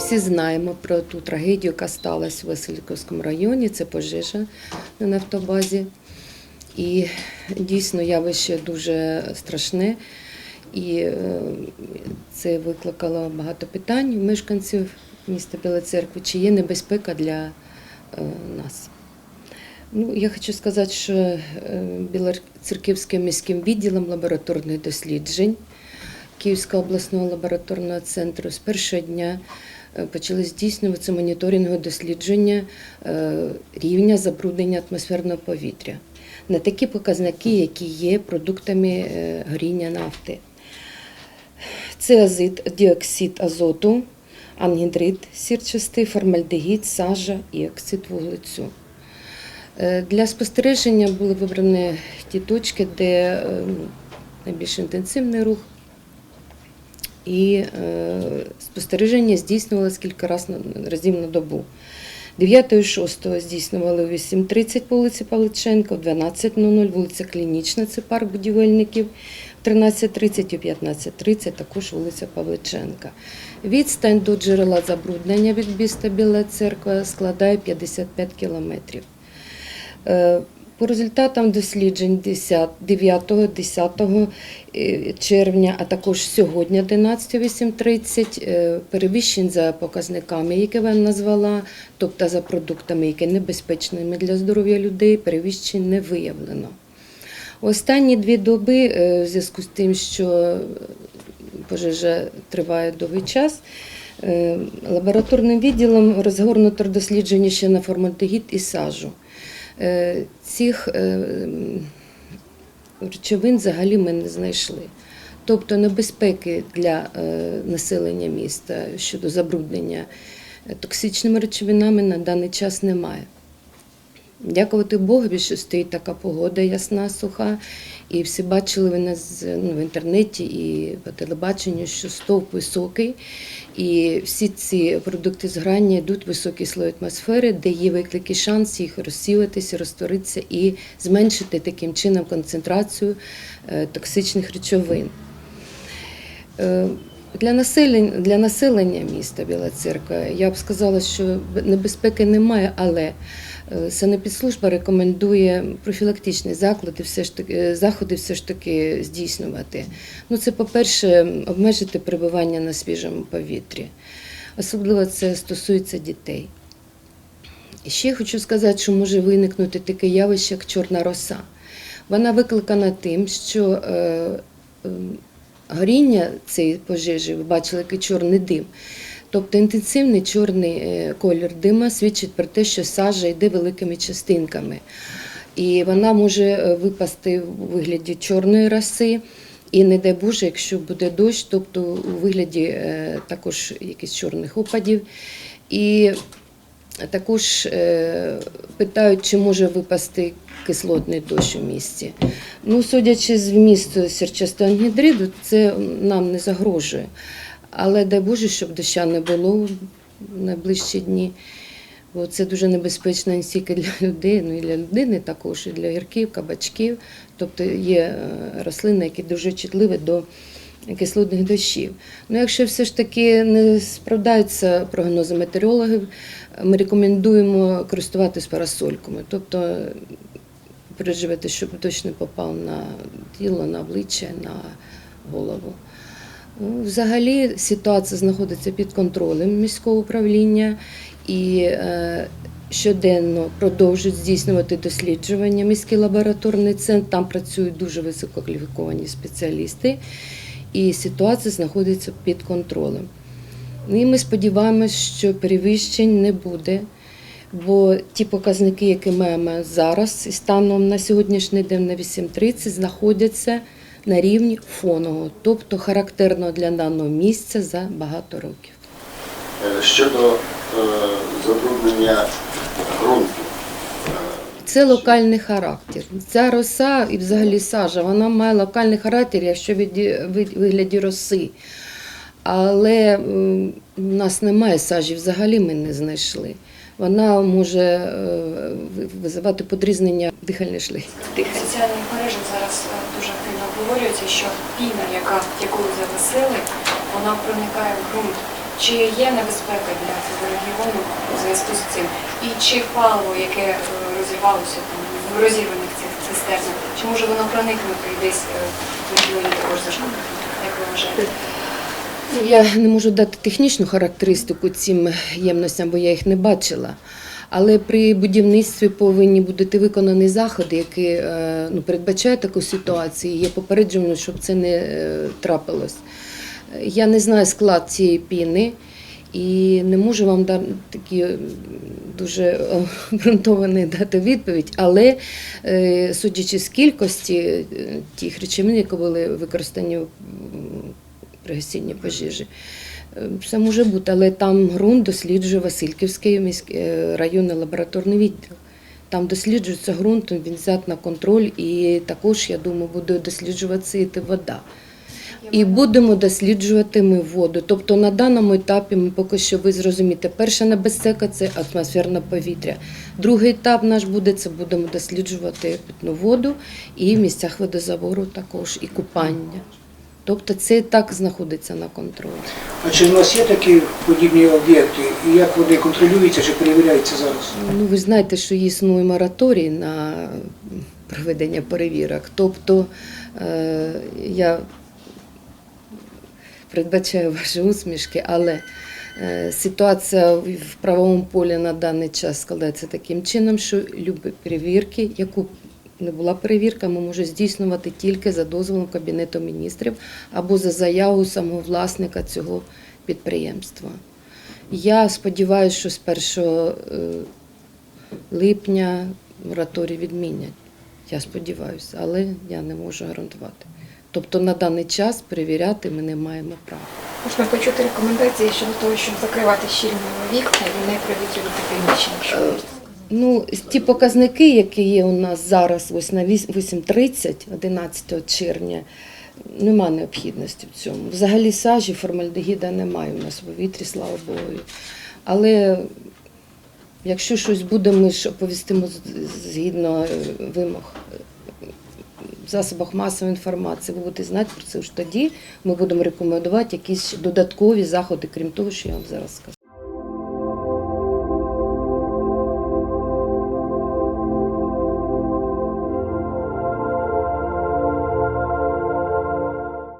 всі знаємо про ту трагедію, яка сталася в Васильковському районі. Це пожежа на нафтобазі. І дійсно явище дуже страшне. І е, це викликало багато питань у мешканців міста Біла Церкви, чи є небезпека для е, нас. Ну, я хочу сказати, що е, Білоцерківським міським відділом лабораторних досліджень Київського обласного лабораторного центру з першого дня почали здійснюватися моніторингове дослідження е, рівня забруднення атмосферного повітря на такі показники, які є продуктами е, горіння нафти. Це азит, діоксид азоту, ангідрид сірчастий, формальдегід, сажа і оксид вуглецю. Е, Для спостереження були вибрані ті точки, де е, найбільш інтенсивний рух. І е, спостереження здійснювалося кілька разів на добу. 9 і 6 здійснювали о 8.30 по вулиці Павличенка, в 12.00 вулиця Клінічна, це парк будівельників, в 13.30 і 15.30 також вулиця Павличенка. Відстань до джерела забруднення від міста Біла Церква складає 55 кілометрів. По результатам досліджень 9-10 е, червня, а також сьогодні 11.8.30, е, перевищень за показниками, які вам назвала, тобто за продуктами, які небезпечними для здоров'я людей, перевищень не виявлено. Останні дві доби, е, в зв'язку з тим, що пожежа триває довгий час, лабораторним відділом розгорнуто дослідження ще на формальдегід і сажу. Е, Цих е, речовин взагалі ми не знайшли. Тобто небезпеки для е, населення міста щодо забруднення токсичними речовинами на даний час немає. Дякувати Богові, що стоїть така погода ясна, суха. І всі бачили ви ну, в інтернеті і по телебаченню, що стовп високий, і всі ці продукти зграння йдуть в високий слой атмосфери, де є викликий шанс їх розсіюватися, розтворитися і зменшити таким чином концентрацію е, токсичних речовин. Для населення, для населення міста Біла Церква я б сказала, що небезпеки немає, але е, санепідслужба рекомендує профілактичні заклади, все ж таки, е, заходи все ж таки здійснювати. Ну, це, по-перше, обмежити перебування на свіжому повітрі. Особливо це стосується дітей. І ще хочу сказати, що може виникнути таке явище, як чорна роса. Вона викликана тим, що е, горіння цієї пожежі, ви бачили, який чорний дим. Тобто інтенсивний чорний е, колір дима свідчить про те, що сажа йде великими частинками. І вона може е, випасти у вигляді чорної роси. І не дай Боже, якщо буде дощ, тобто у вигляді е, також якихось чорних опадів. І також е, питають, чи може випасти кислотний дощ у місті. Ну, судячи з вмісту сірчастого ангідриду, це нам не загрожує. Але дай Боже, щоб доща не було в найближчі дні. Бо це дуже небезпечно не тільки для людей, ну і для людини також, і для гірків, кабачків. Тобто є е, рослини, які дуже чутливі до кислотних дощів. Ну, якщо все ж таки не справдаються прогнози метеорологів, ми рекомендуємо користуватись парасольками. Тобто переживати, щоб не попав на тіло, на обличчя, на голову. Ну, Взагалі ситуація знаходиться під контролем міського управління і е, щоденно продовжують здійснювати досліджування. Міський лабораторний центр, там працюють дуже висококваліфіковані спеціалісти, і ситуація знаходиться під контролем. Ну, І ми сподіваємось, що перевищень не буде, бо ті показники, які маємо зараз, і станом на сьогоднішній день на 8.30, знаходяться на рівні фонового, тобто характерного для даного місця за багато років. Е, Щодо е, забруднення ґрунту, Це локальний характер. Ця роса і взагалі сажа, вона має локальний характер, якщо від вигляді роси. Але у нас немає сажі, взагалі ми не знайшли. Вона може е, визивати подрізнення дихальних шляхів. В соціальних зараз е, дуже активно обговорюється, що піна, яка, яку завесили, вона проникає в ґрунт. Чи є небезпека для цього регіону у зв'язку з цим? І чи паливо, яке розірвалося там в розірваних цих цистернах, чи може воно проникнути десь е, в регіоні також зашкодити? Як ви вважаєте? Я не можу дати технічну характеристику цим ємностям, бо я їх не бачила. Але при будівництві повинні бути виконані заходи, які е, ну, передбачають таку ситуацію. Є попереджено, щоб це не е, трапилось. Я не знаю склад цієї піни і не можу вам дати такі дуже обґрунтовані дати відповідь, але е, судячи з кількості е, тих речовин, які були використані при гасінні пожежі. Е, Все може бути, але там ґрунт досліджує Васильківський міський районний лабораторний відділ. Там досліджується ґрунт, він взят на контроль, і також, я думаю, буде досліджуватися і вода. І будемо досліджувати ми воду. Тобто на даному етапі ми поки що ви зрозумієте, перша небезпека це атмосферне повітря. Другий етап наш буде це будемо досліджувати питну воду і в місцях водозабору також, і купання. Тобто це і так знаходиться на контролі. А чи в нас є такі подібні об'єкти? І як вони контролюються чи перевіряються зараз? Ну, ви знаєте, що існує мораторій на проведення перевірок. Тобто е, я передбачаю ваші усмішки, але е, ситуація в правовому полі на даний час складається таким чином, що любі перевірки, яку не була перевірка, ми можемо здійснювати тільки за дозволом Кабінету міністрів або за заявою самого власника цього підприємства. Я сподіваюся, що з 1 е, липня мораторій відмінять. Я сподіваюся, але я не можу гарантувати. Тобто на даний час перевіряти ми не маємо права. Можна почути рекомендації щодо того, щоб закривати щільно вікна і не провітрювати приміщення. Е? Ну, ті показники, які є у нас зараз ось на 8.30, 11 червня, нема необхідності в цьому. Взагалі сажі, формальдегіда немає у нас в повітрі, слава Богу. Але якщо щось буде, ми ж оповістимо згідно е, вимог в засобах масової інформації. Ви будете знати про це. Ж тоді ми будемо рекомендувати якісь додаткові заходи, крім того, що я вам зараз сказала.